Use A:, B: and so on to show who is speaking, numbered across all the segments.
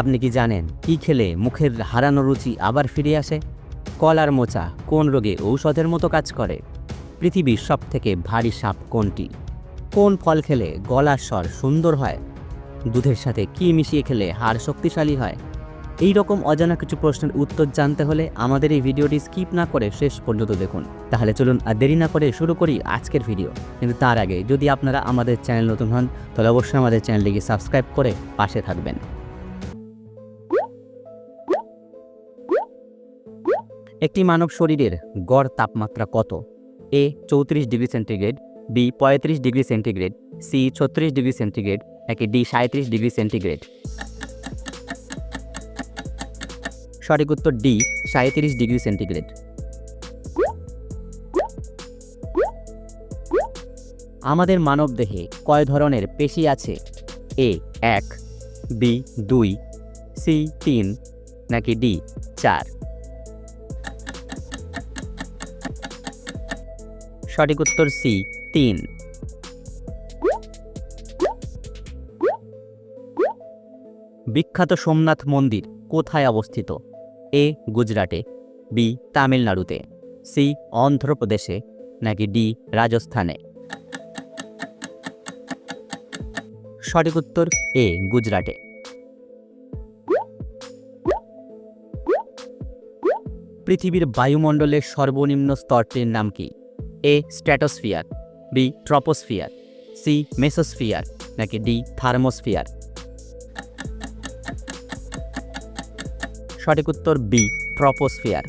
A: আপনি কি জানেন কি খেলে মুখের হারানো রুচি আবার ফিরে আসে? কলার মোচা কোন রোগে ঔষধের মতো কাজ করে? পৃথিবীর সবথেকে ভারী সাপ কোনটি? কোন ফল খেলে গলার স্বর সুন্দর হয়? দুধের সাথে কি মিশিয়ে খেলে হাড় শক্তিশালী হয়? এই রকম অজানা কিছু প্রশ্নের উত্তর জানতে হলে আমাদের এই ভিডিওটি স্কিপ না করে শেষ পর্যন্ত দেখুন। তাহলে চলুন আর দেরি না করে শুরু করি আজকের ভিডিও। কিন্তু তার আগে যদি আপনারা আমাদের চ্যানেল নতুন হন, তাহলে অবশ্যই আমাদের চ্যানেলটিকে সাবস্ক্রাইব করে পাশে থাকবেন। একটি মানব শরীরের গড় তাপমাত্রা কত? এ, চৌত্রিশ ডিগ্রি সেন্টিগ্রেড, বি, পঁয়ত্রিশ ডিগ্রি সেন্টিগ্রেড, সি, ছত্রিশ ডিগ্রি সেন্টিগ্রেড নাকি ডি সাঁত্রিশ ডিগ্রি সেন্টিগ্রেড। সঠিক উত্তর ডি সাঁত্রিশ ডিগ্রি সেন্টিগ্রেড। আমাদের মানবদেহে কয় ধরনের পেশি আছে? এ, এক, বি, দুই, সি, তিন, নাকি ডি, চার? সঠিক উত্তর সি, তিন। বিখ্যাত সোমনাথ মন্দির কোথায় অবস্থিত? এ, গুজরাটে, বি, তামিলনাড়ুতে, সি, অন্ধ্রপ্রদেশে, নাকি ডি, রাজস্থানে? সঠিক উত্তর এ, গুজরাটে। পৃথিবীর বায়ুমণ্ডলের সর্বনিম্ন স্তরটির নাম কি? A stratosphere B troposphere C mesosphere নাকি ডি থার্মোস্ফিয়ার সঠিক উত্তর বি ট্রপোস্ফিয়ার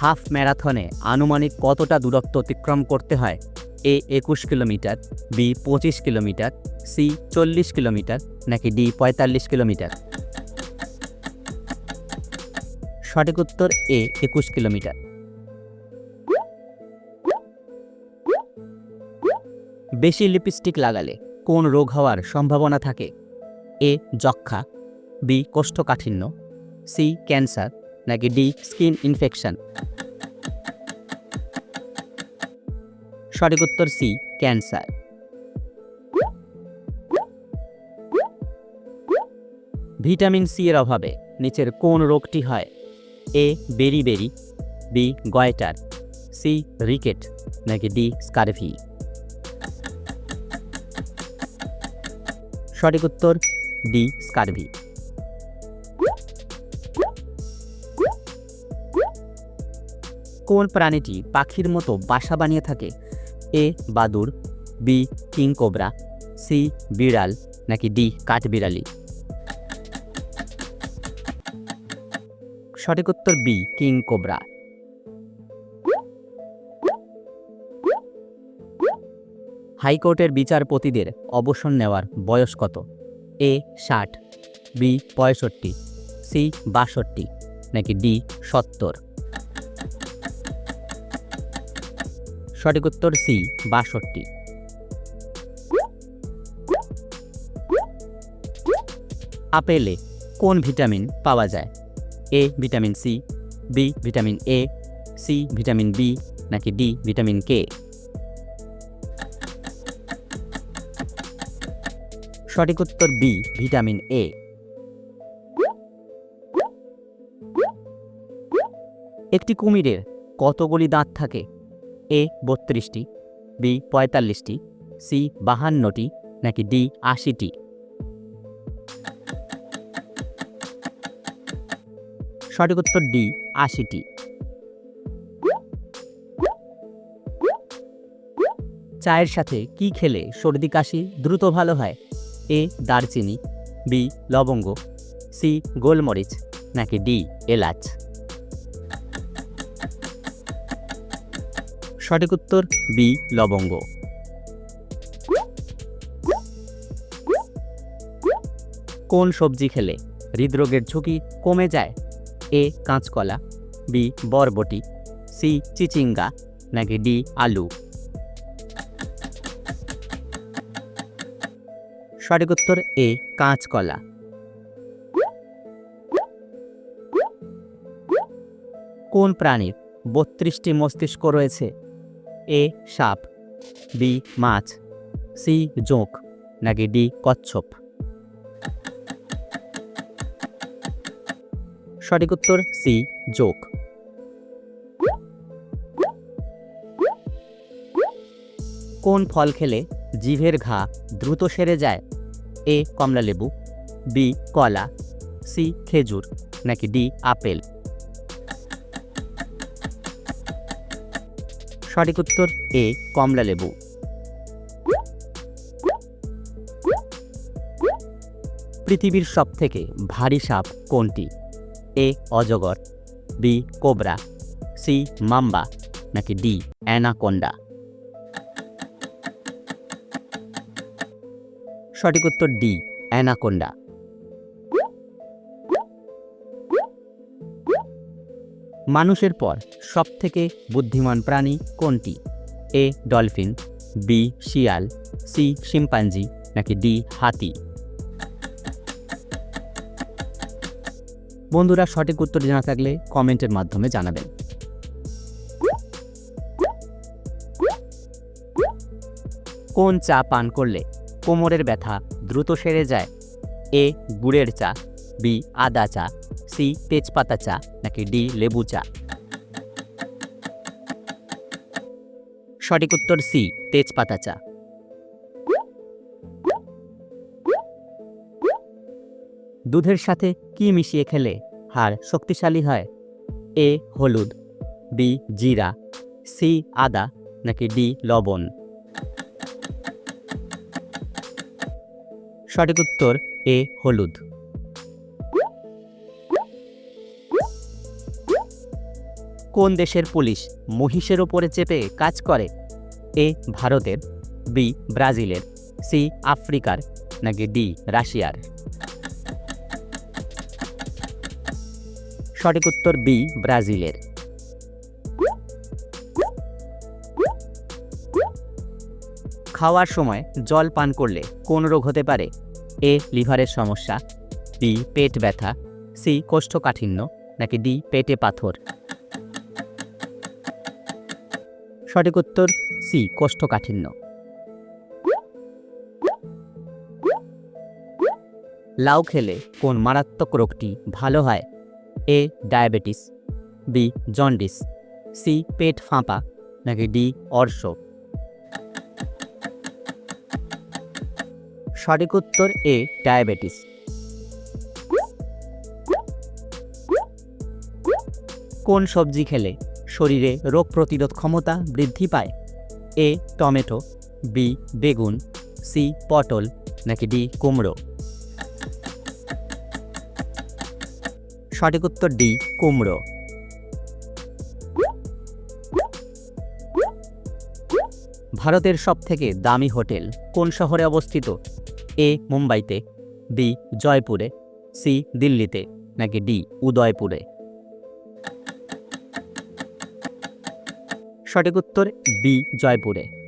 A: হাফ ম্যারাথনে আনুমানিক কতটা দূরত্ব অতিক্রম করতে হয়? এ একুশ কিলোমিটার বি পঁচিশ কিলোমিটার সি চল্লিশ কিলোমিটার, নাকি ডি পঁয়তাল্লিশ কিলোমিটার? সঠিক উত্তর এ, একুশ কিলোমিটার। বেশি লিপস্টিক লাগালে কোন রোগ হওয়ার সম্ভাবনা থাকে? এ যক্ষা বি, কোষ্ঠকাঠিন্য, সি, ক্যান্সার, নাকি ডি, স্কিন ইনফেকশন? সঠিক উত্তর সি, ক্যান্সার। ভিটামিন সি এর অভাবে নিচের কোন রোগটি হয়? A beriberi B goitre C rickets নাকি ডি স্কারভি সঠিক উত্তর ডি স্কারভি কোন প্রাণীটি পাখির মতো বাসা বানিয়ে থাকে? এ বাদুর বি কিং কোবরা সি বিড়াল, নাকি ডি কাঠবিড়ালি? সঠিক উত্তর বি, কিং কোবরা। হাইকোর্টের বিচারপতিদের অবসর নেওয়ার বয়স কত? এ, ষাট, বি, পঁয়ষট্টি, সি, বাষট্টি, নাকি ডি, সত্তর? সঠিক উত্তর সি, বাষট্টি। আপেলে কোন ভিটামিন পাওয়া যায়? A vitamin C B vitamin A C vitamin B নাকি ডি ভিটামিন কে সঠিক উত্তর বি ভিটামিন এ একটি কুমিরের কতগুলি দাঁত থাকে? এ বত্রিশটি বি পঁয়তাল্লিশটি সি বাহান্নটি, নাকি ডি আশিটি? সঠিক উত্তর ডি, আশিটি। চায়ের সাথে কি খেলে সর্দি কাশি দ্রুত ভালো হয়? এ, দারচিনি, বি, লবঙ্গ, সি, গোলমরিচ, নাকি ডি, এলাচ। সঠিক উত্তর বি, লবঙ্গ। কোন সবজি খেলে হৃদরোগের ঝুঁকি কমে যায়? এ কাঁচকলা, বি বরবটি, সি চিচিঙ্গা, নাকি ডি আলু? সঠিক উত্তর এ, কাঁচকলা। কোন প্রাণীর বত্রিশটি মস্তিষ্ক রয়েছে? এ, সাপ, বি, মাছ, সি, জোঁক, নাকি ডি, কচ্ছপ? সঠিক উত্তর সি, যোগ। কোন ফল খেলে জিভের ঘা দ্রুত সেরে যায়? এ, কমলালেবু, বি, কলা, সি, খেজুর, নাকি ডি, আপেল? সঠিক উত্তর এ, কমলালেবু। পৃথিবীর সবথেকে ভারী সাপ কোনটি? এ অজগর বি কোবরা সি মাম্বা নাকি ডি অ্যানাকোন্ডা সঠিক উত্তর ডি অ্যানাকোন্ডা মানুষের পর সবথেকে বুদ্ধিমান প্রাণী কোনটি? এ ডলফিন বি শিয়াল সি শিম্পাঞ্জি নাকি ডি হাতি বন্ধুরা সঠিক উত্তর জানা থাকলে কমেন্টের মাধ্যমে জানাবেন। কোন চা পান করলে কোমরের ব্যথা দ্রুত সেরে যায়? এ, গুড়ের চা, বি, আদা চা, সি, তেজপাতা চা, নাকি ডি, লেবু চা? সঠিক উত্তর সি, তেজপাতা চা। দুধের সাথে কি মিশিয়ে খেলে হাড় শক্তিশালী হয়? এ, হলুদ, বি, জিরা, সি, আদা, নাকি ডি, লবণ? সঠিক উত্তর, এ, হলুদ। কোন দেশের পুলিশ মহিষের ওপরে চেপে কাজ করে? এ, ভারতের, বি, ব্রাজিলের, সি, আফ্রিকার, নাকি ডি, রাশিয়ার? সঠিক উত্তর বি, ব্রাজিলের। খাওয়ার সময় জল পান করলে কোন রোগ হতে পারে? এ, লিভারের সমস্যা, বি, পেট ব্যথা, সি, কোষ্ঠকাঠিন্য, নাকি ডি, পেটে পাথর। সঠিক উত্তর সি, কোষ্ঠকাঠিন্য। লাউ খেলে কোন মারাত্মক রোগটি ভালো হয়? A diabetes B jaundice C পেট ফাঁপা নাকি ডি অর্শ সঠিক উত্তর এ ডায়াবেটিস কোন সবজি খেলে শরীরে রোগ প্রতিরোধ ক্ষমতা বৃদ্ধি পায়? এ টমেটো বি বেগুন সি পটল নাকি ডি কুমড়ো সঠিক উত্তর ডি, কুমড়ো। ভারতের সবথেকে দামি হোটেল কোন শহরে অবস্থিত? এ, মুম্বাইতে, বি, জয়পুরে, সি, দিল্লিতে, নাকি ডি, উদয়পুরে? সঠিক উত্তর বি জয়পুরে।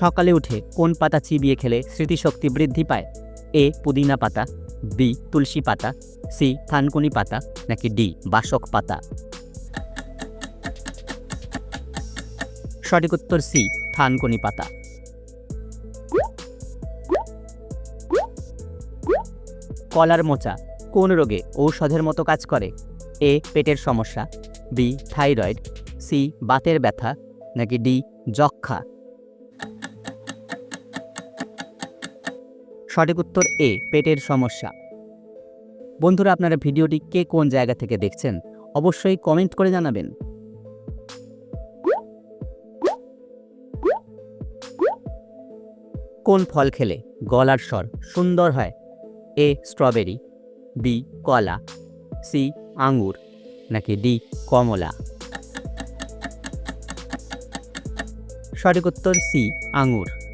A: সকালে উঠে কোন পাতা চিবিয়ে খেলে স্মৃতিশক্তি বৃদ্ধি পায়? এ, পুদিনা পাতা, বি, তুলসী পাতা, সি, থানকুনি পাতা, নাকি ডি, বাসক পাতা? সঠিক উত্তর সি, থানকুনি পাতা। কলার মোচা, কোন রোগে ঔষধের মতো কাজ করে? এ, পেটের সমস্যা, বি, থাইরয়েড, সি, বাতের ব্যথা, নাকি ডি যক্ষা সঠিক উত্তর এ, পেটের সমস্যা। বন্ধুরা, আপনারা ভিডিওটি কে কোন জায়গা থেকে দেখছেন, অবশ্যই কমেন্ট করে জানাবেন। কোন ফল খেলে গলার স্বর সুন্দর হয়? এ, স্ট্রবেরি, বি, কলা, সি, আঙ্গুর, নাকি ডি, কমলা? সঠিক উত্তর সি, আঙ্গুর।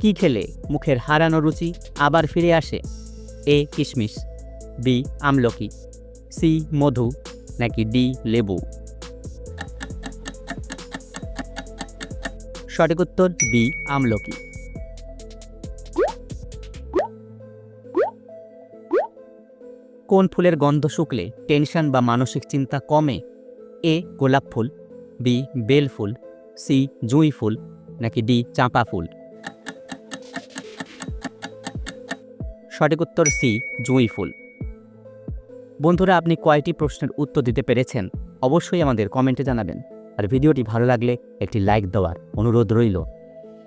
A: কি খেলে মুখের হারানো রুচি আবার ফিরে আসে? এ, কিশমিশ, বি, আমলকি, সি, মধু, নাকি ডি, লেবু? সঠিক উত্তর, বি, আমলকি। কোন ফুলের গন্ধ শুকলে টেনশন বা মানসিক চিন্তা কমে? এ, গোলাপ ফুল, বি, বেল ফুল, সি, জুঁই ফুল, নাকি ডি, চাঁপা ফুল? সঠিক উত্তর সি, জুঁই ফুল। বন্ধুরা, আপনি কয়টি প্রশ্নের উত্তর দিতে পেরেছেন? অবশ্যই আমাদের কমেন্টে জানাবেন। আর ভিডিওটি ভালো লাগলে একটি লাইক দেওয়ার অনুরোধ রইল।